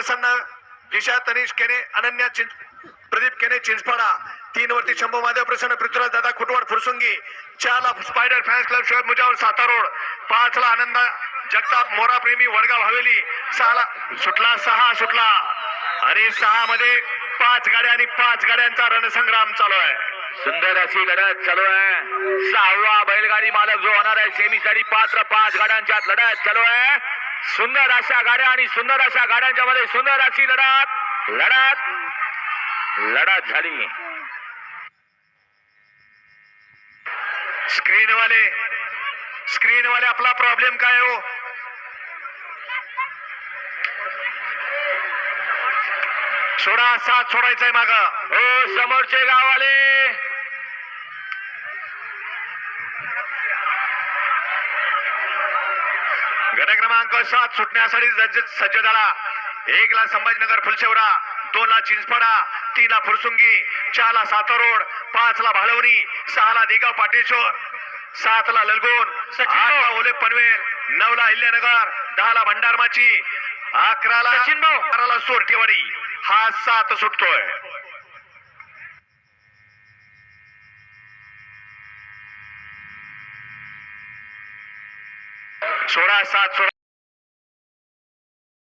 प्रसन्न दिशा तनिष केने अनन्या चिं- प्रदीप केने चिंचपाडा. तीन वरती शंभू महादेव प्रसन्न पृथ्वीराज दादा खुटवाड फुरसुंगी. चार ला स्पायडर फॅन्स क्लब शोध मुजावर साता रोड. पाच ला आनंद जगताप मोरा प्रेमी वडगाव हवेली. सहा ला सुटला सहा सुटला. आणि सहा मध्ये पाच गाड्या आणि पाच गाड्यांचा रणसंग्राम चालू आहे. सुंदर अशी लढत चालू आहे. सहावा बैलगाडी मालक जो होणार आहे सेमी साठी पात्र पाच गाड्यांच्या लढत चालू आहे. सुंदर अशा गाड्या आणि सुंदर अशा गाड्यांच्या मध्ये सुंदर अशी लढत लढत लढत झाली. स्क्रीनवाले स्क्रीनवाले आपला प्रॉब्लेम काय हो? सोडा साथ सोडायचंय माग. हो समोरचे गाववाले. गट क्रमांक सात सुटण्यासाठी सज्ज सज्ज झाला. एक ला संभाजीनगर फुलशेवरा दोन ला चिंचपाडा तीन ला फुरसुंगी चार ला सातारोड पाच ला भाळवणी सहा ला देगाव पाटेश्वर सात ला ललगोन आठ ला ओले पनवेल नऊ ला अहिल्यानगर दहा ला भंडारमाची अकरा ला सचिन भाऊ. बारा ला सोरटेवाडी हा सात सुटतोय. सोळा सात सोळा